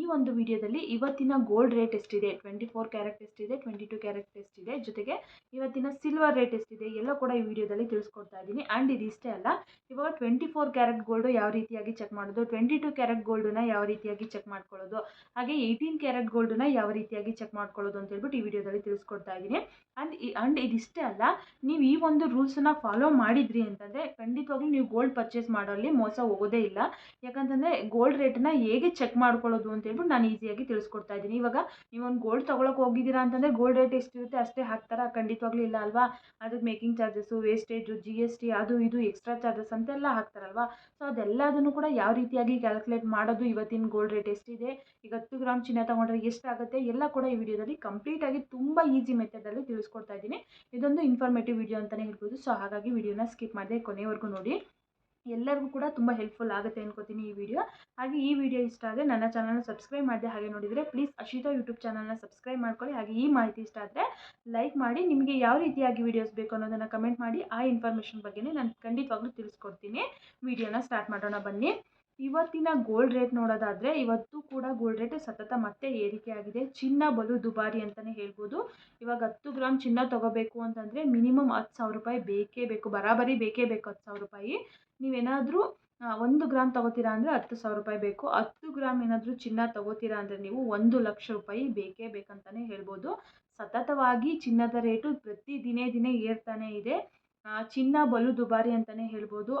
ಈ ಒಂದು ವಿಡಿಯೋದಲ್ಲಿ ಇವತ್ತಿನ ಗೋಲ್ಡ್ ರೇಟ್ ಎಷ್ಟಿದೆ? ಟ್ವೆಂಟಿ ಫೋರ್ ಕ್ಯಾರೆಟ್ ಎಷ್ಟಿದೆ? ಟ್ವೆಂಟಿ ಟು ಕ್ಯಾರೆಟ್ ಎಷ್ಟಿದೆ? ಜೊತೆಗೆ ಇವತ್ತಿನ ಸಿಲ್ವರ್ ರೇಟ್ ಎಷ್ಟಿದೆ? ಎಲ್ಲ ಕೂಡ ಈ ವಿಡಿಯೋದಲ್ಲಿ ತಿಳಿಸ್ಕೊಡ್ತಾ ಇದ್ದೀನಿ. ಆ್ಯಂಡ್ ಇದು ಇಷ್ಟೇ ಅಲ್ಲ, ಇವಾಗ ಟ್ವೆಂಟಿ ಫೋರ್ ಕ್ಯಾರೆಟ್ ಗೋಲ್ಡು ಯಾವ ರೀತಿಯಾಗಿ ಚೆಕ್ ಮಾಡೋದು? ಟ್ವೆಂಟಿ ಟು ಕ್ಯಾರೆಟ್ ಗೋಲ್ಡನ್ನ ಯಾವ ರೀತಿಯಾಗಿ ಚೆಕ್ ಮಾಡ್ಕೊಳ್ಳೋದು? ಹಾಗೆ ಏಯ್ಟೀನ್ ಕ್ಯಾರೆಟ್ ಗೋಲ್ಡನ್ನ ಯಾವ ರೀತಿಯಾಗಿ ಚೆಕ್ ಮಾಡ್ಕೊಳ್ಳೋದು ಅಂತ ಹೇಳ್ಬಿಟ್ಟು ಈ ವಿಡಿಯೋದಲ್ಲಿ ತಿಳಿಸ್ಕೊಡ್ತಾ ಇದ್ದೀನಿ. ಆ್ಯಂಡ್ ಈ ಆ್ಯಂಡ್ ಇದಿಷ್ಟೇ ಅಲ್ಲ, ನೀವು ಈ ಒಂದು ರೂಲ್ಸನ್ನ ಫಾಲೋ ಮಾಡಿದ್ರಿ ಅಂತಂದರೆ ಖಂಡಿತವಾಗ್ಲೂ ನೀವು ಗೋಲ್ಡ್ ಪರ್ಚೇಸ್ ಮಾಡೋಲ್ಲಿ ಮೋಸ ಹೋಗೋದೇ ಇಲ್ಲ. ಯಾಕಂತಂದರೆ ಗೋಲ್ಡ್ ರೇಟನ್ನ ಹೇಗೆ ಚೆಕ್ ಮಾಡ್ಕೊಳ್ಳೋದು ಅಂತ ಹೇಳ್ಬಿಟ್ಟು ನಾನು ಈಸಿಯಾಗಿ ತಿಳಿಸ್ಕೊಡ್ತಾ ಇದ್ದೀನಿ. ಇವಾಗ ನೀವು ಒಂದು ಗೋಲ್ಡ್ ತೊಗೊಳಕ್ಕೆ ಹೋಗಿದ್ದೀರಾ ಅಂತಂದರೆ ಗೋಲ್ಡ್ ರೇಟ್ ಎಷ್ಟಿರುತ್ತೆ ಅಷ್ಟೇ ಹಾಕ್ತಾರಾ, ಖಂಡಿತವಾಗ್ಲೂ ಇಲ್ಲ ಅಲ್ವಾ? ಅದಕ್ಕೆ making charges wastage G S T ಅದು ಇದು ಎಕ್ಸ್ಟ್ರಾ ಚಾರ್ಜಸ್ ಅಂತೆಲ್ಲ ಹಾಕ್ತಾರಲ್ವಾ? ಸೊ ಅದೆಲ್ಲದನ್ನು ಕೂಡ ಯಾವ ರೀತಿಯಾಗಿ ಕ್ಯಾಲ್ಕುಲೇಟ್ ಮಾಡೋದು ಇವತ್ತಿನ ಗೋಲ್ಡ್ ರೇಟ್ ಎಷ್ಟಿದೆ? ಈಗ ಹತ್ತು ಗ್ರಾಮ್ ಚಿನ್ನ ತೊಗೊಂಡ್ರೆ ಎಷ್ಟಾಗುತ್ತೆ? ಎಲ್ಲ ಕೂಡ ಈ ವಿಡಿಯೋದಲ್ಲಿ ಕಂಪ್ಲೀಟಾಗಿ ತುಂಬ ಈಸಿ ಮೆಥಡಲ್ಲಿ ತಿಳಿಸ್ಕೊಡ್ತಾ ಇದ್ದೀನಿ. ಇದೊಂದು ಇನ್ಫಾರ್ಮೇಟಿವ್ ವಿಡಿಯೋ ಅಂತಲೇ ಹೇಳ್ಬೋದು. ಸೊ ಹಾಗಾಗಿ ವಿಡಿಯೋನ ಸ್ಕಿಪ್ ಮಾಡಿದೆ ಕೊನೆವರೆಗೂ ನೋಡಿ. ಎಲ್ಲರಿಗೂ ಕೂಡ ತುಂಬ ಹೆಲ್ಪ್ಫುಲ್ ಆಗುತ್ತೆ ಅನ್ಕೋತೀನಿ ಈ ವಿಡಿಯೋ ಹಾಗೆ ಈ ವಿಡಿಯೋ ಇಷ್ಟ ಆದರೆ ನನ್ನ ಚಾನಲ್ನ ಸಬ್ಸ್ಕ್ರೈಬ್ ಮಾಡಿದೆ ಹಾಗೆ ನೋಡಿದರೆ ಪ್ಲೀಸ್ ಅಶಿತಾ ಯೂಟ್ಯೂಬ್ ಚಾನಲ್ನ ಸಬ್ಸ್ಕ್ರೈಬ್ ಮಾಡ್ಕೊಳ್ಳಿ. ಹಾಗೆ ಈ ಮಾಹಿತಿ ಇಷ್ಟ ಆದರೆ ಲೈಕ್ ಮಾಡಿ, ನಿಮಗೆ ಯಾವ ರೀತಿಯಾಗಿ ವೀಡಿಯೋಸ್ ಬೇಕು ಅನ್ನೋದನ್ನು ಕಮೆಂಟ್ ಮಾಡಿ, ಆ ಇನ್ಫಾರ್ಮೇಷನ್ ಬಗ್ಗೆನೇ ನಾನು ಖಂಡಿತವಾಗ್ಲೂ ತಿಳಿಸ್ಕೊಡ್ತೀನಿ. ವಿಡಿಯೋನ ಸ್ಟಾರ್ಟ್ ಮಾಡೋಣ ಬನ್ನಿ. ಇವತ್ತಿನ ಗೋಲ್ಡ್ ರೇಟ್ ನೋಡೋದಾದರೆ ಇವತ್ತು ಕೂಡ ಗೋಲ್ಡ್ ರೇಟ್ ಸತತ ಮತ್ತೆ ಏರಿಕೆ ಆಗಿದೆ ಚಿನ್ನ ಬಲು ದುಬಾರಿ ಅಂತಲೇ ಹೇಳ್ಬೋದು. ಇವಾಗ ಹತ್ತು ಗ್ರಾಮ್ ಚಿನ್ನ ತೊಗೋಬೇಕು ಅಂತಂದರೆ ಮಿನಿಮಮ್ ಹತ್ತು ರೂಪಾಯಿ ಬೇಕೇ ಬೇಕು, ಬರಾಬರಿ ಬೇಕೇ ಬೇಕು ಹತ್ತು ರೂಪಾಯಿ. ನೀವೇನಾದರೂ ಒಂದು ಗ್ರಾಮ್ ತೊಗೋತೀರಾ ಅಂದರೆ ಹತ್ತು ಸಾವಿರ ರೂಪಾಯಿ ಬೇಕು. ಹತ್ತು ಗ್ರಾಮ್ ಏನಾದರೂ ಚಿನ್ನ ತೊಗೋತೀರಾ ಅಂದರೆ ನೀವು ಒಂದು ಲಕ್ಷ ರೂಪಾಯಿ ಬೇಕೇ ಬೇಕಂತಲೇ ಹೇಳ್ಬೋದು. ಸತತವಾಗಿ ಚಿನ್ನದ ರೇಟು ಪ್ರತಿ ದಿನೇ ದಿನೇ ಏರ್ತಾನೇ ಇದೆ. ಚಿನ್ನ ಬಲು ದುಬಾರಿ ಅಂತಲೇ ಹೇಳ್ಬೋದು.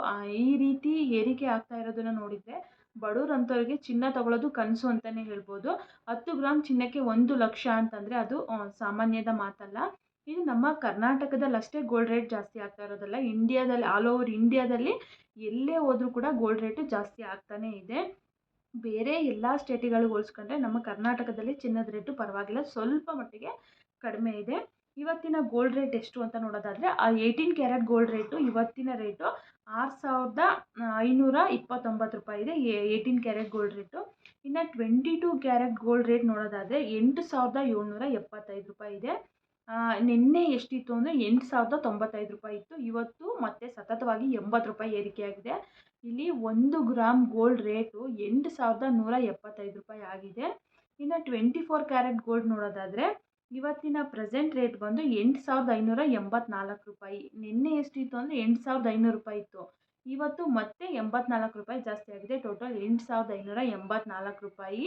ಈ ರೀತಿ ಏರಿಕೆ ಆಗ್ತಾ ಇರೋದನ್ನು ನೋಡಿದರೆ ಬಡವ್ರಂಥವ್ರಿಗೆ ಚಿನ್ನ ತಗೊಳ್ಳೋದು ಕನಸು ಅಂತಲೇ ಹೇಳ್ಬೋದು. ಹತ್ತು ಗ್ರಾಮ್ ಚಿನ್ನಕ್ಕೆ ಒಂದು ಲಕ್ಷ ಅಂತಂದರೆ ಅದು ಸಾಮಾನ್ಯದ ಮಾತಲ್ಲ. ಇದು ನಮ್ಮ ಕರ್ನಾಟಕದಲ್ಲಿ ಅಷ್ಟೇ ಗೋಲ್ಡ್ ರೇಟ್ ಜಾಸ್ತಿ ಆಗ್ತಾ ಇರೋದಲ್ಲ, ಇಂಡಿಯಾದಲ್ಲಿ ಆಲ್ ಓವರ್ ಇಂಡಿಯಾದಲ್ಲಿ ಎಲ್ಲೇ ಹೋದರೂ ಕೂಡ ಗೋಲ್ಡ್ ರೇಟು ಜಾಸ್ತಿ ಆಗ್ತಾನೇ ಇದೆ. ಬೇರೆ ಎಲ್ಲ ಸ್ಟೇಟಿಗಳಿಗೆ ಹೋಲಿಸ್ಕೊಂಡ್ರೆ ನಮ್ಮ ಕರ್ನಾಟಕದಲ್ಲಿ ಚಿನ್ನದ ರೇಟು ಪರವಾಗಿಲ್ಲ, ಸ್ವಲ್ಪ ಮಟ್ಟಿಗೆ ಕಡಿಮೆ ಇದೆ. ಇವತ್ತಿನ ಗೋಲ್ಡ್ ರೇಟ್ ಎಷ್ಟು ಅಂತ ನೋಡೋದಾದರೆ, ಆ ಏಯ್ಟೀನ್ ಕ್ಯಾರೆಟ್ ಗೋಲ್ಡ್ ರೇಟು ಇವತ್ತಿನ ರೇಟು ಆರು ಸಾವಿರದ ಐನೂರ ಇಪ್ಪತ್ತೊಂಬತ್ತು ರೂಪಾಯಿ ಇದೆ ಏಯ್ಟೀನ್ ಕ್ಯಾರೆಟ್ ಗೋಲ್ಡ್ ರೇಟು ಇನ್ನು twenty two carat gold rate ನೋಡೋದಾದರೆ ಎಂಟು ಸಾವಿರದ ಏಳ್ನೂರ ಎಪ್ಪತ್ತೈದು ರೂಪಾಯಿ ಇದೆ. ನಿನ್ನೆ ಎಷ್ಟಿತ್ತು ಅಂದರೆ ಎಂಟು ಸಾವಿರದ ತೊಂಬತ್ತೈದು ರೂಪಾಯಿ ಇತ್ತು. ಇವತ್ತು ಮತ್ತೆ ಸತತವಾಗಿ ಎಂಬತ್ತು ರೂಪಾಯಿ ಏರಿಕೆಯಾಗಿದೆ ಇಲ್ಲಿ ಒಂದು ಗ್ರಾಮ್ ಗೋಲ್ಡ್ ರೇಟು ಎಂಟು ಸಾವಿರದ ನೂರ ಎಪ್ಪತ್ತೈದು ರೂಪಾಯಿ ಆಗಿದೆ. ಇನ್ನು ಟ್ವೆಂಟಿ ಫೋರ್ ಕ್ಯಾರೆಟ್ ಗೋಲ್ಡ್ ನೋಡೋದಾದರೆ, ಇವತ್ತಿನ ಪ್ರೆಸೆಂಟ್ ರೇಟ್ ಬಂದು ಎಂಟು ಸಾವಿರದ ಐನೂರ ಎಂಬತ್ನಾಲ್ಕು ರೂಪಾಯಿ. ನಿನ್ನೆ ಎಷ್ಟಿತ್ತು ಅಂದರೆ ಎಂಟು ಸಾವಿರದ ಐನೂರು ರೂಪಾಯಿ ಇತ್ತು. ಇವತ್ತು ಮತ್ತೆ ಎಂಬತ್ನಾಲ್ಕು ರೂಪಾಯಿ ಜಾಸ್ತಿ ಆಗಿದೆ. ಟೋಟಲ್ ಎಂಟು ಸಾವಿರದ ಐನೂರ ಎಂಬತ್ನಾಲ್ಕು ರೂಪಾಯಿ.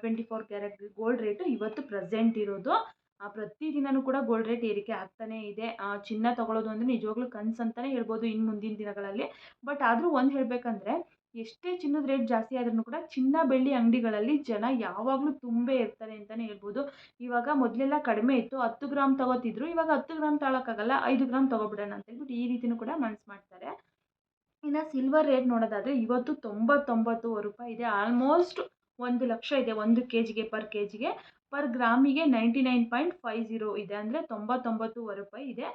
Twenty four carat gold rate ಇವತ್ತು ಪ್ರೆಸೆಂಟ್ ಇರೋದು. ಪ್ರತಿದಿನವೂ ಕೂಡ ಗೋಲ್ಡ್ ರೇಟ್ ಏರಿಕೆ ಆಗ್ತಾನೇ ಇದೆ. ಚಿನ್ನ ತಗೊಳ್ಳೋದು ಅಂದರೆ ನಿಜವಾಗ್ಲೂ ಕನ್ಸ್ ಅಂತಲೇ ಹೇಳ್ಬೋದು ಇನ್ನು ಮುಂದಿನ ದಿನಗಳಲ್ಲಿ. ಬಟ್ ಆದರೂ ಒಂದು ಹೇಳಬೇಕಂದ್ರೆ, ಎಷ್ಟೇ ಚಿನ್ನದ ರೇಟ್ ಜಾಸ್ತಿ ಆದ್ರೂ ಕೂಡ ಚಿನ್ನ ಬೆಳ್ಳಿ ಅಂಗಡಿಗಳಲ್ಲಿ ಜನ ಯಾವಾಗಲೂ ತುಂಬೇ ಇರ್ತಾರೆ ಅಂತಲೇ ಹೇಳ್ಬೋದು. ಇವಾಗ ಮೊದಲೆಲ್ಲ ಕಡಿಮೆ ಇತ್ತು. ಹತ್ತು ಗ್ರಾಮ್ ತಗೋತಿದ್ರು. ಇವಾಗ ಹತ್ತು ಗ್ರಾಮ್ ತಗೊಳಕ್ಕಾಗಲ್ಲ ಐದು ಗ್ರಾಮ್ ತೊಗೊಬಿಡೋಣ ಅಂತ ಹೇಳ್ಬಿಟ್ಟು ಈ ರೀತಿನೂ ಕೂಡ ಮನ್ಸ್ ಮಾಡ್ತಾರೆ. ಇನ್ನು ಸಿಲ್ವರ್ ರೇಟ್ ನೋಡೋದಾದರೆ ಇವತ್ತು ತೊಂಬತ್ತೊಂಬತ್ತುವರೆ ರೂಪಾಯಿ ಇದೆ. ಆಲ್ಮೋಸ್ಟ್ ಒಂದು ಲಕ್ಷ ಇದೆ, ಒಂದು ಕೆ ಜಿಗೆ ಪರ್ ಕೆ ಜಿಗೆ ಪರ್ ಗ್ರಾಮಿಗೆ ninety nine point five zero ಇದೆ ಅಂದರೆ ತೊಂಬತ್ತೊಂಬತ್ತುವರೆ ರೂಪಾಯಿ ಇದೆ.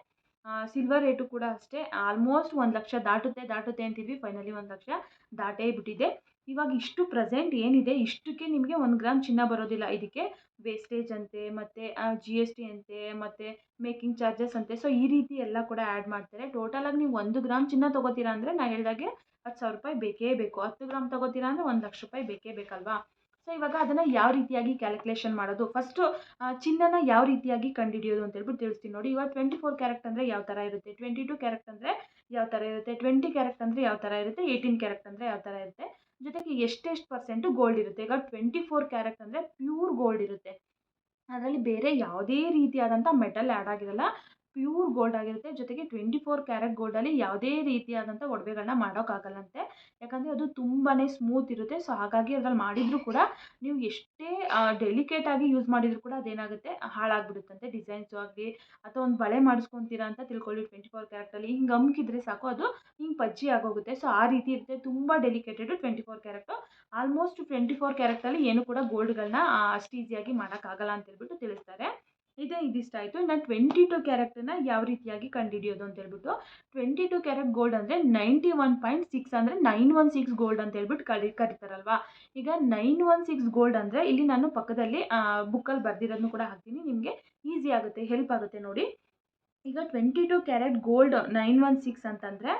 ಸಿಲ್ವರ್ ರೇಟು ಕೂಡ ಅಷ್ಟೇ. ಆಲ್ಮೋಸ್ಟ್ ಒಂದು ಲಕ್ಷ ದಾಟುತ್ತೆ ದಾಟುತ್ತೆ ಅಂತಿದ್ವಿ ಫೈನಲಿ ಒಂದು ಲಕ್ಷ ದಾಟೇ ಬಿಟ್ಟಿದೆ. ಇವಾಗ ಇಷ್ಟು ಪ್ರೆಸೆಂಟ್ ಏನಿದೆ? ಇಷ್ಟಕ್ಕೆ ನಿಮಗೆ ಒಂದು ಗ್ರಾಮ್ ಚಿನ್ನ ಬರೋದಿಲ್ಲ. ಇದಕ್ಕೆ ವೇಸ್ಟೇಜ್ ಅಂತೆ, ಮತ್ತು ಜಿ ಎಸ್ ಟಿ ಅಂತೆ, ಮತ್ತು ಮೇಕಿಂಗ್ ಚಾರ್ಜಸ್ ಅಂತೆ. ಸೊ ಈ ರೀತಿ ಎಲ್ಲ ಕೂಡ ಆ್ಯಡ್ ಮಾಡ್ತಾರೆ. ಟೋಟಲಾಗಿ ನೀವು ಒಂದು ಗ್ರಾಮ್ ಚಿನ್ನ ತೊಗೋತೀರಾ ಅಂದರೆ ನಾನು ಹೇಳಿದಾಗೆ ಹತ್ತು ಸಾವಿರ ರೂಪಾಯಿ ಬೇಕೇ ಬೇಕು. ಹತ್ತು ಗ್ರಾಮ್ ತೊಗೋತೀರಾ ಅಂದರೆ ಒಂದು ಲಕ್ಷ ರೂಪಾಯಿ ಬೇಕೇ ಬೇಕಲ್ವಾ? ಸೊ ಇವಾಗ ಅದನ್ನು ಯಾವ ರೀತಿಯಾಗಿ ಕ್ಯಾಲ್ಕುಲೇಷನ್ ಮಾಡೋದು? ಫಸ್ಟು ಚಿನ್ನನ ಯಾವ ರೀತಿಯಾಗಿ ಕಂಡುಹಿಡಿಯೋದು ಅಂತ ಹೇಳ್ಬಿಟ್ಟು ತಿಳಿಸ್ತೀನಿ ನೋಡಿ. ಇವಾಗ ಟ್ವೆಂಟಿ ಫೋರ್ ಕ್ಯಾರೆಕ್ಟ್ ಅಂದರೆ ಯಾವ ಥರ ಇರುತ್ತೆ? ಟ್ವೆಂಟಿ ಟು ಕ್ಯಾರೆಕ್ಟ್ ಅಂದರೆ ಯಾವ ಥರ ಇರುತ್ತೆ? ಟ್ವೆಂಟಿ ಕ್ಯಾರೆಕ್ಟ್ ಅಂದರೆ ಯಾವ ಥರ ಇರುತ್ತೆ? ಏಯ್ಟೀನ್ ಕ್ಯಾರೆಕ್ಟ್ ಅಂದರೆ ಯಾವ ಥರ ಇರುತ್ತೆ? ಜೊತೆಗೆ ಎಷ್ಟೆಷ್ಟು ಪರ್ಸೆಂಟು ಗೋಲ್ಡ್ ಇರುತ್ತೆ? ಈಗ ಟ್ವೆಂಟಿ ಫೋರ್ ಕ್ಯಾರೆಕ್ಟ್ ಅಂದರೆ ಪ್ಯೂರ್ ಗೋಲ್ಡ್ ಇರುತ್ತೆ. ಅದರಲ್ಲಿ ಬೇರೆ ಯಾವುದೇ ರೀತಿಯಾದಂಥ ಮೆಟಲ್ ಆ್ಯಡ್ ಆಗಿರಲ್ಲ. ಪ್ಯೂರ್ ಗೋಲ್ಡ್ ಆಗಿರುತ್ತೆ. ಜೊತೆಗೆ ಟ್ವೆಂಟಿ ಫೋರ್ ಕ್ಯಾರೆಟ್ ಗೋಲ್ಡಲ್ಲಿ ಯಾವುದೇ ರೀತಿಯಾದಂಥ ಒಡವೆಗಳನ್ನ ಮಾಡೋಕ್ಕಾಗಲ್ಲಂತೆ ಯಾಕಂದರೆ ಅದು ತುಂಬಾ ಸ್ಮೂತ್ ಇರುತ್ತೆ. ಸೊ ಹಾಗಾಗಿ ಅದ್ರಲ್ಲಿ ಮಾಡಿದರೂ ಕೂಡ ನೀವು ಎಷ್ಟೇ ಡೆಲಿಕೇಟಾಗಿ ಯೂಸ್ ಮಾಡಿದರೂ ಕೂಡ ಅದೇನಾಗುತ್ತೆ? ಹಾಳಾಗ್ಬಿಡುತ್ತಂತೆ. ಡಿಸೈನ್ಸು ಆಗಲಿ ಅಥವಾ ಒಂದು ಬಳೆ ಮಾಡಿಸ್ಕೊತೀರಾ ಅಂತ ತಿಳ್ಕೊಳ್ಳಿ. ಟ್ವೆಂಟಿ ಫೋರ್ ಕ್ಯಾರೆಕ್ಟಲ್ಲಿ ಹಿಂಗೆ ಅಮ್ಕಿದ್ರೆ ಸಾಕು. ಅದು ಹಿಂಗೆ ಪಜ್ಜಿ ಆಗೋಗುತ್ತೆ. ಸೊ ಆ ರೀತಿ ಇರುತ್ತೆ. ತುಂಬ ಡೆಲಿಕೇಟೆಡು twenty four carat almost twenty four ಕ್ಯಾರೆಕ್ಟಲ್ಲಿ ಏನು ಕೂಡ ಗೋಲ್ಡ್ಗಳನ್ನ ಅಷ್ಟು ಈಸಿಯಾಗಿ ಮಾಡೋಕ್ಕಾಗಲ್ಲ ಅಂತ ಹೇಳ್ಬಿಟ್ಟು ತಿಳಿಸ್ತಾರೆ. ಇದೇ ಇದಿಷ್ಟ ಆಯಿತು. ಇನ್ನು ಟ್ವೆಂಟಿ ಟು ಕ್ಯಾರೆಕ್ಟನ್ನ ಯಾವ ರೀತಿಯಾಗಿ ಕಂಡುಹಿಡಿಯೋದು ಅಂತ ಹೇಳ್ಬಿಟ್ಟು ಟ್ವೆಂಟಿ ಟು ಕ್ಯಾರೆಟ್ ಗೋಲ್ಡ್ ಅಂದರೆ ನೈಂಟಿ ಒನ್ ಪಾಯಿಂಟ್ ಸಿಕ್ಸ್ ಅಂದರೆ ನೈನ್ ಒನ್ ಸಿಕ್ಸ್ ಗೋಲ್ಡ್ ಅಂತ ಹೇಳ್ಬಿಟ್ಟು ಕರಿ, ಕರಿತಾರಲ್ವಾ? ಈಗ ನೈನ್ ಒನ್ ಸಿಕ್ಸ್ ಗೋಲ್ಡ್ ಅಂದರೆ ಇಲ್ಲಿ ನಾನು ಪಕ್ಕದಲ್ಲಿ ಬುಕ್ಕಲ್ಲಿ ಬರೆದಿರೋದನ್ನು ಕೂಡ ಹಾಕ್ತೀನಿ. ನಿಮಗೆ ಈಸಿ ಆಗುತ್ತೆ ಹೆಲ್ಪ್ ಆಗುತ್ತೆ ನೋಡಿ. ಈಗ twenty two carat gold nine one six ಅಂತಂದರೆ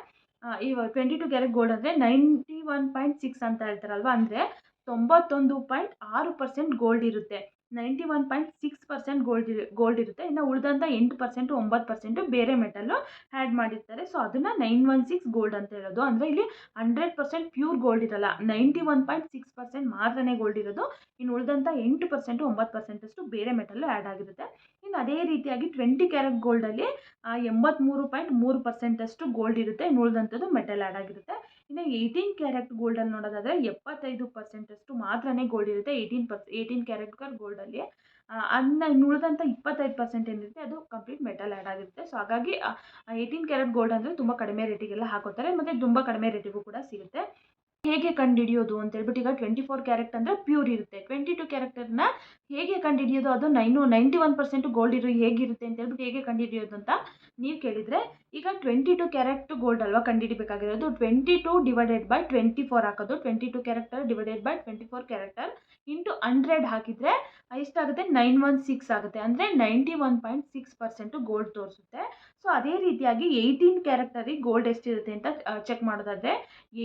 ಈ ಟ್ವೆಂಟಿ ಟು ಕ್ಯಾರೆಟ್ ಗೋಲ್ಡ್ ಅಂದರೆ ನೈಂಟಿ ಒನ್ ಪಾಯಿಂಟ್ ಸಿಕ್ಸ್ ಅಂತ ಹೇಳ್ತಾರಲ್ವ? ಅಂದರೆ ತೊಂಬತ್ತೊಂದು ಪಾಯಿಂಟ್ ಆರು ಪರ್ಸೆಂಟ್ ಗೋಲ್ಡ್ ಇರುತ್ತೆ. Ninety one point six percent gold gold ಇರುತ್ತೆ. ಇನ್ನು ಉಳಿದಂಥ ಎಂಟು ಪರ್ಸೆಂಟು ಒಂಬತ್ತು ಪರ್ಸೆಂಟು ಬೇರೆ ಮೆಟಲ್ಲು ಆ್ಯಡ್ ಮಾಡಿರ್ತಾರೆ. ಸೊ ಅದನ್ನು ನೈನ್ ಒನ್ ಸಿಕ್ಸ್ ಗೋಲ್ಡ್ ಅಂತ ಹೇಳೋದು. ಅಂದರೆ ಇಲ್ಲಿ ಹಂಡ್ರೆಡ್ ಪರ್ಸೆಂಟ್ ಪ್ಯೂರ್ ಗೋಲ್ಡ್ ಇರಲ್ಲ. Ninety one point six percent ಮಾತ್ರನೇ ಗೋಲ್ಡ್ ಇರೋದು. ಇನ್ನು ಉಳಿದಂಥ ಎಂಟು ಪರ್ಸೆಂಟು ಒಂಬತ್ತು ಪರ್ಸೆಂಟಷ್ಟು ಬೇರೆ ಮೆಟಲ್ಲು ಆ್ಯಡ್ ಆಗಿರುತ್ತೆ. ಇನ್ನು ಅದೇ ರೀತಿಯಾಗಿ ಟ್ವೆಂಟಿ ಕ್ಯಾರೆಟ್ ಗೋಲ್ಡಲ್ಲಿ ಎಂಬತ್ತ್ಮೂರು ಪಾಯಿಂಟ್ ಮೂರು ಪರ್ಸೆಂಟಷ್ಟು ಗೋಲ್ಡ್ ಇರುತ್ತೆ. ಇನ್ನು ಉಳಿದಂಥದ್ದು ಮೆಟಲ್ ಆ್ಯಡ್ ಆಗಿರುತ್ತೆ. ಇನ್ನು ಏಯ್ಟೀನ್ ಕ್ಯಾರೆಟ್ ಗೋಲ್ಡಲ್ಲಿ ನೋಡೋದಾದರೆ ಎಪ್ಪತ್ತೈದು ಪರ್ಸೆಂಟಷ್ಟು ಮಾತ್ರನೇ ಗೋಲ್ಡ್ ಇರುತ್ತೆ. ಏಯ್ಟೀನ್ ಪರ್ಸ್ ಏಯ್ಟೀನ್ ಕ್ಯಾರೆಟ್ ಗೋಲ್ಡಲ್ಲಿ ಅದನ್ನ ಇನ್ನು ಉಳಿದಂಥ ಇಪ್ಪತ್ತೈದು ಪರ್ಸೆಂಟ್ ಏನಿರುತ್ತೆ, ಅದು ಕಂಪ್ಲೀಟ್ ಮೆಟಲ್ ಆ್ಯಡ್ ಆಗಿರುತ್ತೆ. ಸೊ ಹಾಗಾಗಿ ಏಯ್ಟೀನ್ ಕ್ಯಾರೆಟ್ ಗೋಲ್ಡ್ ಅಂದರೆ ತುಂಬ ಕಡಿಮೆ ರೇಟಿಗೆಲ್ಲ ಹಾಕೋತಾರೆ. ಮತ್ತು ತುಂಬ ಕಡಿಮೆ ರೇಟಿಗೂ ಕೂಡ ಸಿಗುತ್ತೆ. ಹೇಗೆ ಕಂಡುಹಿಡಿಯೋದು ಅಂತ ಹೇಳ್ಬಿಟ್ಟು ಈಗ ಟ್ವೆಂಟಿ ಫೋರ್ ಕ್ಯಾರೆಟ್ ಅಂದರೆ ಪ್ಯೂರ್ ಇರುತ್ತೆ. ಟ್ವೆಂಟಿ ಟು ಕ್ಯಾರೆಕ್ಟರ್ನ ಹೇಗೆ ಕಂಡುಹಿಡಿಯೋದು ಅದು nine ninety one percent gold ಇರೋ ಹೇಗಿರುತ್ತೆ ಅಂತ ಹೇಳ್ಬಿಟ್ಟು ಹೇಗೆ ಕಂಡುಹಿಡಿಯೋದು ಅಂತ ನೀವು ಕೇಳಿದರೆ ಈಗ ಟ್ವೆಂಟಿ ಟು ಕ್ಯಾರೆಟ್ ಗೋಲ್ಡ್ ಅಲ್ವಾ ಕಂಡುಹಿಡಿಬೇಕಾಗಿರೋದು twenty two divided by twenty four ಹಾಕೋದು. Twenty two character divided by twenty four character into hundred ಹಾಕಿದರೆ ಎಷ್ಟಾಗುತ್ತೆ? ನೈನ್ ಒನ್ ಸಿಕ್ಸ್ ಆಗುತ್ತೆ. ಅಂದರೆ ninety one point six percent gold ತೋರಿಸುತ್ತೆ. ಸೊ ಅದೇ ರೀತಿಯಾಗಿ ಏಯ್ಟೀನ್ ಕ್ಯಾರೆಕ್ಟರಿಗೆ ಗೋಲ್ಡ್ ಎಷ್ಟಿರುತ್ತೆ ಅಂತ ಚೆಕ್ ಮಾಡೋದಾದರೆ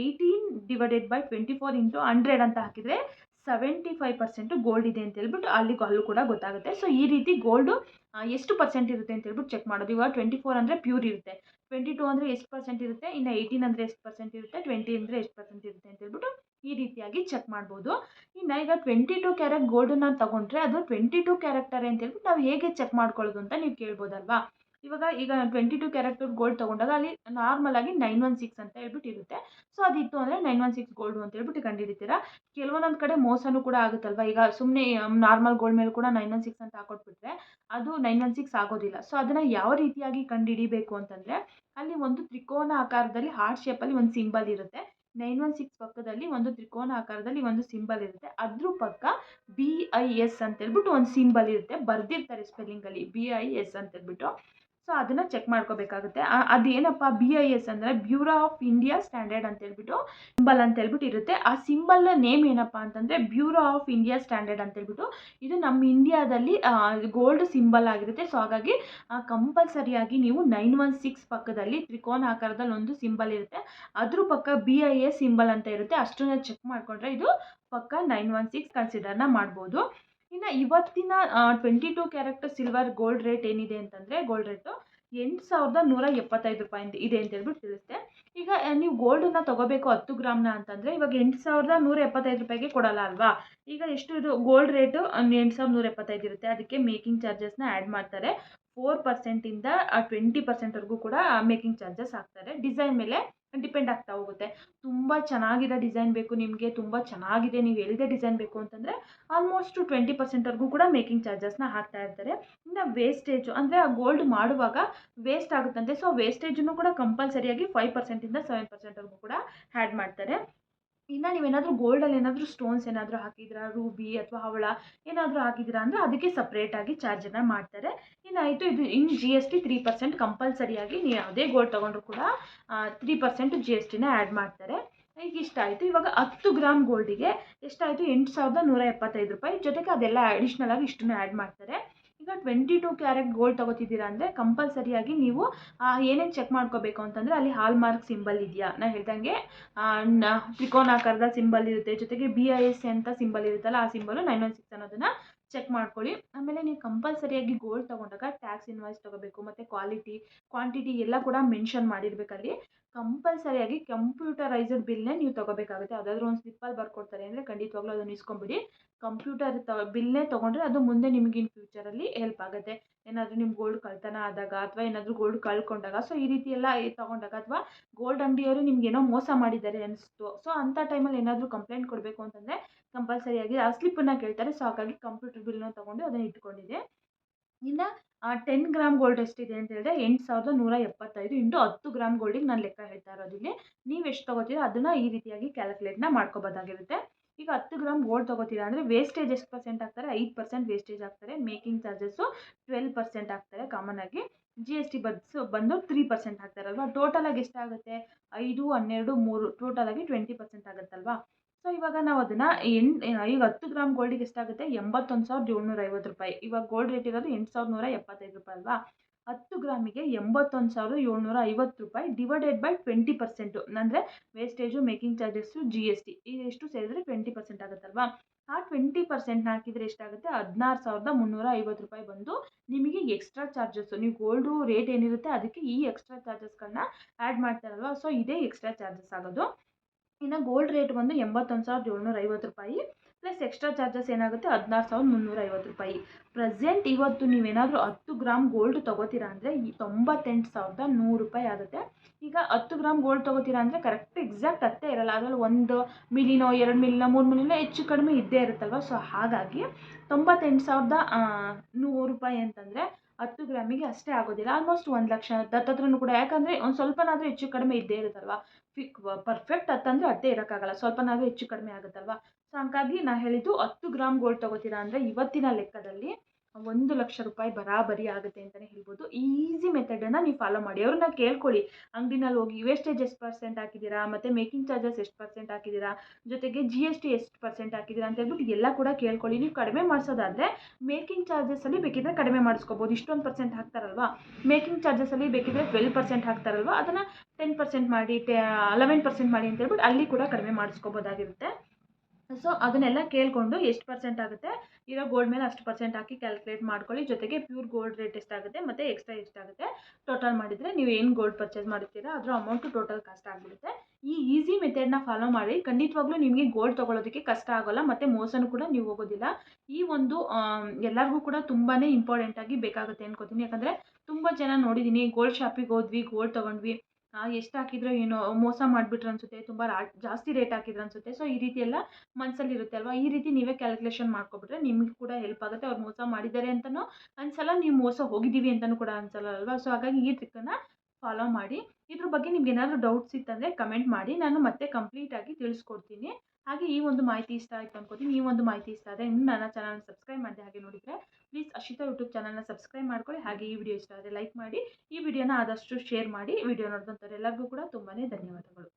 eighteen divided by twenty four into hundred ಅಂತ ಹಾಕಿದರೆ ಸೆವೆಂಟಿ ಫೈವ್ ಪರ್ಸೆಂಟು ಗೋಲ್ಡ್ ಇದೆ ಅಂತ ಹೇಳ್ಬಿಟ್ಟು ಅಲ್ಲಿ ಅಲ್ಲೂ ಕೂಡ ಗೊತ್ತಾಗುತ್ತೆ. ಸೊ ಈ ರೀತಿ ಗೋಲ್ಡು ಎಷ್ಟು ಪರ್ಸೆಂಟ್ ಇರುತ್ತೆ ಅಂತ ಹೇಳ್ಬಿಟ್ಟು ಚೆಕ್ ಮಾಡೋದು. ಇವಾಗ ಟ್ವೆಂಟಿ ಫೋರ್ ಅಂದರೆ ಪ್ಯೂರ್ ಇರುತ್ತೆ. ಟ್ವೆಂಟಿ ಟೂ ಅಂದರೆ ಎಷ್ಟು ಪರ್ಸೆಂಟ್ ಇರುತ್ತೆ? ಇನ್ನು ಏಯ್ಟೀನ್ ಅಂದರೆ ಎಷ್ಟು ಪರ್ಸೆಂಟ್ ಇರುತ್ತೆ? ಟ್ವೆಂಟಿ ಅಂದರೆ ಎಷ್ಟು ಪರ್ಸೆಂಟ್ ಇರುತ್ತೆ ಅಂತ ಹೇಳ್ಬಿಟ್ಟು ಈ ರೀತಿಯಾಗಿ ಚೆಕ್ ಮಾಡ್ಬೋದು. ಇನ್ನು ಈಗ ಟ್ವೆಂಟಿ ಟು ಕ್ಯಾರೆಟ್ ಗೋಲ್ಡನ್ನ ತಗೊಂಡ್ರೆ ಅದು ಟ್ವೆಂಟಿ ಟು ಕ್ಯಾರೆಕ್ಟರ್ ಅಂತ ಹೇಳ್ಬಿಟ್ಟು ನಾವು ಹೇಗೆ ಚೆಕ್ ಮಾಡ್ಕೊಳ್ಳೋದು ಅಂತ ನೀವು ಕೇಳ್ಬೋದಲ್ವಾ? ಇವಾಗ ಈಗ ಟ್ವೆಂಟಿ ಟು ಕ್ಯಾರೆಕ್ಟರ್ ಗೋಲ್ಡ್ ತೊಗೊಂಡಾಗ ಅಲ್ಲಿ ನಾರ್ಮಲ್ ಆಗಿ ನೈನ್ ಒನ್ ಸಿಕ್ಸ್ ಅಂತ ಹೇಳ್ಬಿಟ್ಟು ಇರುತ್ತೆ ಸೊ ಅದಿತ್ತು ಅಂದರೆ ನೈನ್ ಒನ್ ಸಿಕ್ಸ್ ಗೋಲ್ಡು ಅಂತ ಹೇಳ್ಬಿಟ್ಟು ಕಂಡಿಡಿತೀರಾ ಕೆಲವೊಂದೊಂದು ಕಡೆ ಮೋಸನೂ ಕೂಡ ಆಗುತ್ತಲ್ವ? ಈಗ ಸುಮ್ಮನೆ ನಾರ್ಮಲ್ ಗೋಲ್ಡ್ ಮೇಲೆ ಕೂಡ ನೈನ್ ಒನ್ ಸಿಕ್ಸ್ ಅಂತ ಹಾಕೊಟ್ಬಿಟ್ರೆ ಅದು ನೈನ್ ಒನ್ ಸಿಕ್ಸ್ ಆಗೋದಿಲ್ಲ. ಸೊ ಅದನ್ನು ಯಾವ ರೀತಿಯಾಗಿ ಕಂಡುಹಿಡಿಬೇಕು ಅಂತಂದರೆ ಅಲ್ಲಿ ಒಂದು ತ್ರಿಕೋನ ಆಕಾರದಲ್ಲಿ ಹಾರ್ಟ್ ಶೇಪಲ್ಲಿ ಒಂದು ಸಿಂಬಲ್ ಇರುತ್ತೆ. ನೈನ್ ಒನ್ ಸಿಕ್ಸ್ ಪಕ್ಕದಲ್ಲಿ ಒಂದು ತ್ರಿಕೋನ ಆಕಾರದಲ್ಲಿ ಒಂದು ಸಿಂಬಲ್ ಇರುತ್ತೆ. ಅದ್ರ ಪಕ್ಕ ಬಿ ಐ ಎಸ್ ಅಂತೇಳ್ಬಿಟ್ಟು ಒಂದು ಸಿಂಬಲ್ ಇರುತ್ತೆ. ಬರೆದಿರ್ತಾರೆ ಸ್ಪೆಲ್ಲಿಂಗಲ್ಲಿ ಬಿ ಐ ಎಸ್ ಅಂತೇಳ್ಬಿಟ್ಟು ಸೊ ಅದನ್ನು ಚೆಕ್ ಮಾಡ್ಕೋಬೇಕಾಗುತ್ತೆ. ಅದೇನಪ್ಪ ಬಿ ಐ ಎಸ್ ಅಂದರೆ ಬ್ಯೂರೋ ಆಫ್ ಇಂಡಿಯಾ ಸ್ಟ್ಯಾಂಡರ್ಡ್ ಅಂತ ಹೇಳ್ಬಿಟ್ಟು ಸಿಂಬಲ್ ಅಂತ ಹೇಳ್ಬಿಟ್ಟು ಇರುತ್ತೆ. ಆ ಸಿಂಬಲ್ ನೇಮ್ ಏನಪ್ಪ ಅಂತಂದರೆ ಬ್ಯೂರೋ ಆಫ್ ಇಂಡಿಯಾ ಸ್ಟ್ಯಾಂಡರ್ಡ್ ಅಂತ ಹೇಳ್ಬಿಟ್ಟು, ಇದು ನಮ್ಮ ಇಂಡಿಯಾದಲ್ಲಿ ಗೋಲ್ಡ್ ಸಿಂಬಲ್ ಆಗಿರುತ್ತೆ. ಸೊ ಹಾಗಾಗಿ ಕಂಪಲ್ಸರಿಯಾಗಿ ನೀವು ನೈನ್ ಒನ್ ಸಿಕ್ಸ್ ಪಕ್ಕದಲ್ಲಿ ತ್ರಿಕೋನ ಆಕಾರದಲ್ಲಿ ಒಂದು ಸಿಂಬಲ್ ಇರುತ್ತೆ. ಅದ್ರ ಪಕ್ಕ ಬಿ ಐ ಎಸ್ ಸಿಂಬಲ್ ಅಂತ ಇರುತ್ತೆ. ಅಷ್ಟನ್ನ ಚೆಕ್ ಮಾಡಿಕೊಂಡ್ರೆ ಇದು ಪಕ್ಕ ನೈನ್ ಒನ್ ಸಿಕ್ಸ್ ಕನ್ಸಿಡರ್ನ ಮಾಡ್ಬೋದು. ಇನ್ನು ಇವತ್ತಿನ twenty two character silver gold rate ಏನಿದೆ ಅಂತಂದರೆ ಗೋಲ್ಡ್ ರೇಟು ಎಂಟು ಸಾವಿರದ ನೂರ ಎಪ್ಪತ್ತೈದು ರೂಪಾಯಿ ಇದೆ ಅಂತ ಹೇಳ್ಬಿಟ್ಟು ತಿಳಿಸುತ್ತೆ ಈಗ ನೀವು ಗೋಲ್ಡನ್ನ ತೊಗೋಬೇಕು ಹತ್ತು ಗ್ರಾಮ್ನ ಅಂತಂದರೆ ಇವಾಗ ಎಂಟು ಸಾವಿರದ ನೂರ ಎಪ್ಪತ್ತೈದು ರೂಪಾಯಿಗೆ ಕೊಡಲ್ಲ ಅಲ್ವಾ? ಈಗ ಎಷ್ಟು ಇದು ಗೋಲ್ಡ್ ರೇಟು ಎಂಟು ಸಾವಿರದ ನೂರ ಎಪ್ಪತ್ತೈದು ಇರುತ್ತೆ. ಅದಕ್ಕೆ ಮೇಕಿಂಗ್ ಚಾರ್ಜಸ್ನ ಆ್ಯಡ್ ಮಾಡ್ತಾರೆ. ಫೋರ್ ಪರ್ಸೆಂಟಿಂದ ಟ್ವೆಂಟಿ ಪರ್ಸೆಂಟ್ವರೆಗೂ ಕೂಡ ಮೇಕಿಂಗ್ ಚಾರ್ಜಸ್ ಹಾಕ್ತಾರೆ ಡಿಸೈನ್ ಮೇಲೆ ಡಿಪೆಂಡ್ ಆಗ್ತಾ ಹೋಗುತ್ತೆ. ತುಂಬ ಚೆನ್ನಾಗಿರೋ ಡಿಸೈನ್ ಬೇಕು, ನಿಮಗೆ ತುಂಬ ಚೆನ್ನಾಗಿದೆ, ನೀವು ಹೇಳಿದೆ ಡಿಸೈನ್ ಬೇಕು ಅಂತಂದರೆ ಆಲ್ಮೋಸ್ಟು ಟ್ವೆಂಟಿ ಪರ್ಸೆಂಟ್ವರೆಗೂ ಕೂಡ ಮೇಕಿಂಗ್ ಚಾರ್ಜಸ್ನ ಹಾಕ್ತಾ ಇರ್ತಾರೆ. ಇನ್ನು ವೇಸ್ಟೇಜು ಅಂದರೆ ಆ ಗೋಲ್ಡ್ ಮಾಡುವಾಗ ವೇಸ್ಟ್ ಆಗುತ್ತಂತೆ. ಸೊ ವೇಸ್ಟೇಜನ್ನು ಕೂಡ ಕಂಪಲ್ಸರಿಯಾಗಿ ಫೈವ್ ಪರ್ಸೆಂಟಿಂದ ಸೆವೆನ್ ಪರ್ಸೆಂಟ್ವರೆಗೂ ಕೂಡ ಆ್ಯಡ್ ಮಾಡ್ತಾರೆ. ಇನ್ನು ನೀವೇನಾದರೂ ಗೋಲ್ಡಲ್ಲಿ ಏನಾದರೂ ಸ್ಟೋನ್ಸ್ ಏನಾದರೂ ಹಾಕಿದ್ದೀರಾ ರೂಬಿ ಅಥವಾ ಹವಳ ಏನಾದರೂ ಹಾಕಿದ್ದೀರಾ ಅಂದರೆ ಅದಕ್ಕೆ ಸಪ್ರೇಟಾಗಿ ಚಾರ್ಜನ್ನು ಮಾಡ್ತಾರೆ. ಇನ್ನಾಯಿತು ಇದು ಇನ್ G S T three percent ಕಂಪಲ್ಸರಿಯಾಗಿ ನೀವು ಯಾವುದೇ ಗೋಲ್ಡ್ ತೊಗೊಂಡ್ರು ಕೂಡ ತ್ರೀ ಪರ್ಸೆಂಟ್ ಜಿ ಎಸ್ ಟಿನ ಆ್ಯಡ್ ಮಾಡ್ತಾರೆ. ಈಗ ಇಷ್ಟ ಆಯಿತು. ಇವಾಗ ಹತ್ತು ಗ್ರಾಮ್ ಗೋಲ್ಡಿಗೆ ಎಷ್ಟಾಯಿತು? ಎಂಟು ಸಾವಿರದ ನೂರ ಎಪ್ಪತ್ತೈದು ರೂಪಾಯಿ. ಜೊತೆಗೆ ಅದೆಲ್ಲ ಅಡಿಷ್ನಲ್ ಆಗಿ ಇಷ್ಟನ್ನು ಆ್ಯಡ್ ಮಾಡ್ತಾರೆ. ಈಗ ಟ್ವೆಂಟಿ ಟು ಕ್ಯಾರೆಟ್ ಗೋಲ್ಡ್ ತೊಗೋತಿದ್ದೀರಾ ಅಂದರೆ ಕಂಪಲ್ಸರಿಯಾಗಿ ನೀವು ಏನೇನು ಚೆಕ್ ಮಾಡ್ಕೋಬೇಕು ಅಂತಂದರೆ ಅಲ್ಲಿ ಹಾಲ್ ಮಾರ್ಕ್ ಸಿಂಬಲ್ ಇದೆಯಾ? ನಾನು ಹೇಳ್ದಂಗೆ ತ್ರಿಕೋನಾಕಾರದ ಸಿಂಬಲ್ ಇರುತ್ತೆ. ಜೊತೆಗೆ ಬಿ ಐ ಎಸ್ ಅಂತ ಸಿಂಬಲ್ ಇರುತ್ತಲ್ಲ, ಆ ಸಿಂಬಲು ನೈನ್ ಒನ್ ಸಿಕ್ಸ್ ಅನ್ನೋದನ್ನು ಚೆಕ್ ಮಾಡ್ಕೊಳ್ಳಿ. ಆಮೇಲೆ ನೀವು ಕಂಪಲ್ಸರಿಯಾಗಿ ಗೋಲ್ಡ್ ತೊಗೊಂಡಾಗ ಟ್ಯಾಕ್ಸ್ ಇನ್ವಾಯ್ಸ್ ತೊಗೋಬೇಕು, ಮತ್ತು ಕ್ವಾಲಿಟಿ ಕ್ವಾಂಟಿಟಿ ಎಲ್ಲ ಕೂಡ ಮೆನ್ಷನ್ ಮಾಡಿರಬೇಕಲ್ಲಿ. ಕಂಪಲ್ಸರಿಯಾಗಿ ಕಂಪ್ಯೂಟರೈಸ್ಡ್ ಬಿಲ್ನೇ ನೀವು ತಗೋಬೇಕಾಗುತ್ತೆ. ಯಾವುದಾದ್ರೂ ಒಂದು ಸ್ಲಿಪ್ಪಲ್ಲಿ ಬರ್ಕೊಡ್ತಾರೆ ಅಂದರೆ ಖಂಡಿತವಾಗ್ಲೂ ಅದನ್ನು ಇಸ್ಕೊಂಬಿಡಿ. ಕಂಪ್ಯೂಟರ್ ತ, ಬಿಲ್ನೇ ತೊಗೊಂಡ್ರೆ ಅದು ಮುಂದೆ ನಿಮಗೆ ಇನ್ ಫ್ಯೂಚರಲ್ಲಿ ಹೆಲ್ಪ್ ಆಗುತ್ತೆ. ಏನಾದರೂ ನಿಮ್ಮ ಗೋಲ್ಡ್ ಕಳ್ತನ ಆದಾಗ ಅಥವಾ ಏನಾದರೂ ಗೋಲ್ಡ್ ಕಳ್ಕೊಂಡಾಗ, ಸೊ ಈ ರೀತಿ ಎಲ್ಲ ತೊಗೊಂಡಾಗ ಅಥವಾ ಗೋಲ್ಡ್ ಅಂಗಡಿಯವರು ನಿಮ್ಗೆ ಏನೋ ಮೋಸ ಮಾಡಿದ್ದಾರೆ ಅನಿಸ್ತು. ಸೊ ಅಂಥ ಟೈಮಲ್ಲಿ ಏನಾದರೂ ಕಂಪ್ಲೇಂಟ್ ಕೊಡಬೇಕು ಅಂತಂದರೆ ಕಂಪಲ್ಸರಿಯಾಗಿ ಆ ಸ್ಲಿಪ್ಪನ್ನು ಕೇಳ್ತಾರೆ. ಸೊ ಹಾಗಾಗಿ ಕಂಪ್ಯೂಟರ್ ಬಿಲ್ನ ತೊಗೊಂಡು ಅದನ್ನು ಇಟ್ಕೊಂಡಿದೆ. ಇನ್ನು ಟೆನ್ ಗ್ರಾಮ್ ಗೋಲ್ಡ್ ಎಷ್ಟಿದೆ ಅಂತ ಹೇಳಿದ್ರೆ ಎಂಟು ಸಾವಿರದ ನೂರ ಎಪ್ಪತ್ತೈದು ಇಂಟು ಹತ್ತು ಗ್ರಾಮ್ ಗೋಲ್ಡಿಗೆ ನಾನು ಲೆಕ್ಕ ಹೇಳ್ತಾ ಇರೋದಿಲ್ಲ. ನೀವು ಎಷ್ಟು ತೊಗೋತೀರೋ ಅದನ್ನು ಈ ರೀತಿಯಾಗಿ ಕ್ಯಾಲ್ಕುಲೇಟ್ನ ಮಾಡ್ಕೋಬೋದಾಗಿರುತ್ತೆ. ಈಗ ಹತ್ತು ಗ್ರಾಮ್ ಗೋಲ್ಡ್ ತಗೋತೀರಾ ಅಂದರೆ ವೇಸ್ಟೇಜ್ ಎಷ್ಟು ಪರ್ಸೆಂಟ್ ಆಗ್ತಾರೆ? ಐದು ಪರ್ಸೆಂಟ್ ವೇಸ್ಟೇಜ್ ಆಗ್ತಾರೆ. ಮೇಕಿಂಗ್ ಚಾರ್ಜಸ್ಸು ಟ್ವೆಲ್ ಪರ್ಸೆಂಟ್ ಆಗ್ತಾರೆ ಕಾಮನ್ ಆಗಿ. ಜಿ ಎಸ್ ಟಿ ಬಸ್ ಬಂದು ತ್ರೀ ಪರ್ಸೆಂಟ್ ಹಾಕ್ತಾರಲ್ವ ಟೋಟಲಾಗಿ ಎಷ್ಟಾಗುತ್ತೆ? ಐದು, ಹನ್ನೆರಡು, ಮೂರು ಟೋಟಲಾಗಿ ಟ್ವೆಂಟಿ ಪರ್ಸೆಂಟ್ ಆಗುತ್ತಲ್ವಾ? ಸೊ ಇವಾಗ ನಾವು ಅದನ್ನು ಎಂಟು ಈಗ ಹತ್ತು ಗ್ರಾಮ್ ಗೋಲ್ಡಿಗೆ ಎಷ್ಟಾಗುತ್ತೆ? ಎಂಬತ್ತೊಂದು ಸಾವಿರದ ಏಳ್ನೂರ ಐವತ್ತು ರೂಪಾಯಿ. ಇವಾಗ ಗೋಲ್ಡ್ ರೇಟ್ ಇರೋದು ಎಂಟು ಸಾವಿರದ ನೂರ ಎಪ್ಪತ್ತೈದು ರೂಪಾಯಿ ಅಲ್ವಾ? ಹತ್ತು ಗ್ರಾಮಿಗೆ ಎಂಬತ್ತೊಂದು ಸಾವಿರದ ಏಳ್ನೂರ ಐವತ್ತು ರೂಪಾಯಿ ಡಿವೈಡೆಡ್ ಬೈ ಟ್ವೆಂಟಿ ಪರ್ಸೆಂಟು ಅಂದರೆ wastage making charges G S T ಇಷ್ಟು ಸೇರಿದ್ರೆ ಟ್ವೆಂಟಿ ಪರ್ಸೆಂಟ್ ಆಗುತ್ತಲ್ವಾ ಆ ಟ್ವೆಂಟಿ ಪರ್ಸೆಂಟ್ ಹಾಕಿದರೆ ಎಷ್ಟಾಗುತ್ತೆ? ಹದಿನಾರು ಸಾವಿರದ ಮುನ್ನೂರ ಐವತ್ತು ರೂಪಾಯಿ ಬಂದು ನಿಮಗೆ ಎಕ್ಸ್ಟ್ರಾ ಚಾರ್ಜಸ್ಸು ನೀವು ಗೋಲ್ಡು ರೇಟ್ ಏನಿರುತ್ತೆ ಅದಕ್ಕೆ ಈ ಎಕ್ಸ್ಟ್ರಾ ಚಾರ್ಜಸ್ಗಳನ್ನ ಆ್ಯಡ್ ಮಾಡ್ತಾರಲ್ವ ಸೊ ಇದೇ ಎಕ್ಸ್ಟ್ರಾ ಚಾರ್ಜಸ್ ಆಗೋದು. ಇನ್ನು ಗೋಲ್ಡ್ ರೇಟ್ ಬಂದು ಎಂಬತ್ತೊಂದು ಸಾವಿರದ ಏಳ್ನೂರ ಐವತ್ತು ರೂಪಾಯಿ ಪ್ಲಸ್ ಎಕ್ಸ್ಟ್ರಾ ಚಾರ್ಜಸ್ ಏನಾಗುತ್ತೆ? ಹದಿನಾರು ಸಾವಿರದ ಮುನ್ನೂರ ಐವತ್ತು ರೂಪಾಯಿ. ಪ್ರೆಸೆಂಟ್ ಇವತ್ತು ನೀವೇನಾದರೂ ಹತ್ತು ಗ್ರಾಮ್ ಗೋಲ್ಡ್ ತೊಗೋತೀರಾ ಅಂದರೆ ಈ ತೊಂಬತ್ತೆಂಟು ಸಾವಿರದ ನೂರು ರೂಪಾಯಿ ಆಗುತ್ತೆ. ಈಗ ಹತ್ತು ಗ್ರಾಮ್ ಗೋಲ್ಡ್ ತೊಗೋತೀರಾ ಅಂದರೆ ಕರೆಕ್ಟ್ ಎಕ್ಸಾಕ್ಟ್ ಅತ್ತೇ ಇರಲ್ಲ. ಅದರಲ್ಲಿ ಒಂದು ಮಿಲಿನೋ ಎರಡು ಮಿಲಿನೋ ಮೂರು ಮಿಲಿನೋ ಹೆಚ್ಚು ಕಡಿಮೆ ಇದ್ದೇ ಇರುತ್ತಲ್ವ? ಸೊ ಹಾಗಾಗಿ ತೊಂಬತ್ತೆಂಟು ಸಾವಿರದ ನೂರು ರೂಪಾಯಿ ಅಂತಂದರೆ ಹತ್ತು ಗ್ರಾಮಿಗೆ ಅಷ್ಟೇ ಆಗೋದಿಲ್ಲ. ಆಲ್ಮೋಸ್ಟ್ ಒಂದು ಲಕ್ಷ ಹತ್ತತ್ರನೂ ಕೂಡ. ಯಾಕಂದರೆ ಒಂದು ಸ್ವಲ್ಪನಾದರೂ ಹೆಚ್ಚು ಕಡಿಮೆ ಇದ್ದೇ ಇರುತ್ತಲ್ವ? ಫಿಕ್ ಪರ್ಫೆಕ್ಟ್ ಹತ್ತಂದರೆ ಅದೇ ಇರೋಕ್ಕಾಗಲ್ಲ. ಸ್ವಲ್ಪನಾದರೂ ಹೆಚ್ಚು ಕಡಿಮೆ ಆಗುತ್ತಲ್ವ? ಸೊ ಹಂಗಾಗಿ ನಾನು ಹೇಳಿದ್ದು ಹತ್ತು ಗ್ರಾಮ್ ಗೋಲ್ಡ್ ತೊಗೋತೀರಾ ಅಂದರೆ ಇವತ್ತಿನ ಲೆಕ್ಕದಲ್ಲಿ ಒಂದು ಲಕ್ಷ ರೂಪಾಯಿ ಬರಾಬರಿ ಆಗುತ್ತೆ ಅಂತಲೇ ಹೇಳ್ಬೋದು. ಈಸಿ ಮೆಥಡನ್ನು ನೀವು ಫಾಲೋ ಮಾಡಿ. ಅವ್ರನ್ನ ಕೇಳ್ಕೊಳ್ಳಿ. ಅಂಗಡಿನಲ್ಲಿ ಹೋಗಿ ವೇಸ್ಟೇಜ್ ಎಷ್ಟು ಪರ್ಸೆಂಟ್ ಹಾಕಿದ್ದೀರಾ? ಮತ್ತು ಮೇಕಿಂಗ್ ಚಾರ್ಜಸ್ ಎಷ್ಟು ಪರ್ಸೆಂಟ್ ಹಾಕಿದ್ದೀರಾ? ಜೊತೆಗೆ ಜಿ ಎಸ್ ಟಿ ಎಷ್ಟು ಪರ್ಸೆಂಟ್ ಹಾಕಿದ್ದೀರಾ ಅಂತ ಹೇಳ್ಬಿಟ್ಟು ಎಲ್ಲ ಕೂಡ ಕೇಳ್ಕೊಳ್ಳಿ. ನೀವು ಕಡಿಮೆ ಮಾಡಿಸೋದಾದರೆ ಮೇಕಿಂಗ್ ಚಾರ್ಜಸಲ್ಲಿ ಬೇಕಿದ್ದರೆ ಕಡಿಮೆ ಮಾಡಿಸ್ಕೋಬೋದು. ಇಷ್ಟೊಂದು ಪರ್ಸೆಂಟ್ ಹಾಕ್ತಾರಲ್ವಾ? ಮೇಕಿಂಗ್ ಚಾರ್ಜಸಲ್ಲಿ ಬೇಕಿದ್ದರೆ ಟ್ವೆಲ್ ಪರ್ಸೆಂಟ್ ಹಾಕ್ತಾರಲ್ವ? ಅದನ್ನು ಟೆನ್ ಪರ್ಸೆಂಟ್ ಮಾಡಿ ಟೆ ಅಲೆವೆನ್ ಪರ್ಸೆಂಟ್ ಮಾಡಿ ಅಂತ ಹೇಳ್ಬಿಟ್ಟು ಅಲ್ಲಿ ಕೂಡ ಕಡಿಮೆ ಮಾಡಿಸ್ಕೋಬೋದಾಗಿರುತ್ತೆ. ಸೊ ಅದನ್ನೆಲ್ಲ ಕೇಳಿಕೊಂಡು ಎಷ್ಟು ಪರ್ಸೆಂಟ್ ಆಗುತ್ತೆ? ಇರೋ ಗೋಲ್ಡ್ ಮೇಲೆ ಅಷ್ಟು ಪರ್ಸೆಂಟ್ ಹಾಕಿ ಕ್ಯಾಲ್ಕುಲೇಟ್ ಮಾಡ್ಕೊಳ್ಳಿ. ಜೊತೆಗೆ ಪ್ಯೂರ್ ಗೋಲ್ಡ್ ರೇಟ್ ಎಷ್ಟಾಗುತ್ತೆ ಮತ್ತು ಎಕ್ಸ್ಟ್ರಾ ಎಷ್ಟಾಗುತ್ತೆ? ಟೋಟಲ್ ಮಾಡಿದರೆ ನೀವು ಏನು ಗೋಲ್ಡ್ ಪರ್ಚೇಸ್ ಮಾಡಿರ್ತೀರಾ? ಅದರ ಅಮೌಂಟು ಟೋಟಲ್ ಕಾಸ್ಟ್ ಆಗಿಬಿಡುತ್ತೆ. ಈ ಈಸಿ ಮೆಥಡ್ನ ಫಾಲೋ ಮಾಡಿ. ಖಂಡಿತವಾಗ್ಲೂ ನಿಮಗೆ ಗೋಲ್ಡ್ ತೊಗೊಳೋದಕ್ಕೆ ಕಷ್ಟ ಆಗೋಲ್ಲ, ಮತ್ತು ಮೋಸನೂ ಕೂಡ ನೀವು ಹೋಗೋದಿಲ್ಲ. ಈ ಒಂದು ಎಲ್ಲರಿಗೂ ಕೂಡ ತುಂಬಾ ಇಂಪಾರ್ಟೆಂಟಾಗಿ ಬೇಕಾಗುತ್ತೆ ಅನ್ಕೋತೀನಿ. ಯಾಕಂದರೆ ತುಂಬ ಜನ ನೋಡಿದ್ದೀನಿ ಗೋಲ್ಡ್ ಶಾಪಿಗೆ ಹೋದ್ವಿ ಗೋಲ್ಡ್ ತೊಗೊಂಡ್ವಿ. ಎಷ್ಟು ಹಾಕಿದ್ರೋ ಏನೋ ಮೋಸ ಮಾಡಿಬಿಟ್ರು ಅನಿಸುತ್ತೆ, ತುಂಬ ರಾ, ಜಾಸ್ತಿ ರೇಟ್ ಹಾಕಿದ್ರು ಅನಿಸುತ್ತೆ. ಸೊ ಈ ರೀತಿ ಎಲ್ಲ ಮನಸ್ಸಲ್ಲಿ ಇರುತ್ತೆ ಅಲ್ವಾ? ಈ ರೀತಿ ನೀವೇ ಕ್ಯಾಲ್ಕುಲೇಷನ್ ಮಾಡ್ಕೊಬಿಟ್ರೆ ನಿಮಗೆ ಕೂಡ ಹೆಲ್ಪ್ ಆಗುತ್ತೆ. ಅವ್ರು ಮೋಸ ಮಾಡಿದ್ದಾರೆ ಅಂತಲೂ ಅನ್ಸಲ್ಲ, ನೀವು ಮೋಸ ಹೋಗಿದ್ದೀವಿ ಅಂತಲೂ ಕೂಡ ಅನ್ಸಲ್ಲ ಅಲ್ವಾ? ಸೊ ಹಾಗಾಗಿ ಈ ಟ್ರಿಕ್ಕನ್ನು ಫಾಲೋ ಮಾಡಿ. ಇದ್ರ ಬಗ್ಗೆ ನಿಮ್ಗೆ ಏನಾದರೂ ಡೌಟ್ಸ್ ಇತ್ತಂದರೆ ಕಮೆಂಟ್ ಮಾಡಿ. ನಾನು ಮತ್ತೆ ಕಂಪ್ಲೀಟಾಗಿ ತಿಳಿಸ್ಕೊಡ್ತೀನಿ. ಹಾಗೆ ಈ ಒಂದು ಮಾಹಿತಿ ಇಷ್ಟ ಆಯಿತು ಅನ್ಕೋತೀನಿ. ಈ ಒಂದು ಮಾಹಿತಿ ಇಷ್ಟ ಆದರೆ ಇನ್ನು ನನ್ನ ಚಾನಲ್ ಸಬ್ಸ್ಕ್ರೈಬ್ ಮಾಡಿದೆ ಹಾಗೆ ನೋಡಿದರೆ ಪ್ಲೀಸ್ ಅಶಿತಾ ಯೂಟ್ಯೂಬ್ ಚಾನಲ್ನ ಸಬ್ಸ್ಕ್ರೈಬ್ ಮಾಡ್ಕೊಳ್ಳಿ. ಹಾಗೆ ಈ ವಿಡಿಯೋ ಇಷ್ಟ ಆದರೆ ಲೈಕ್ ಮಾಡಿ, ಈ ವಿಡಿಯೋನ ಆದಷ್ಟು ಶೇರ್ ಮಾಡಿ ವಿಡಿಯೋ ನೋಡಿದಂಥವ್ರೆಲ್ಲರಿಗೂ ಕೂಡ ತುಂಬಾ ಧನ್ಯವಾದಗಳು.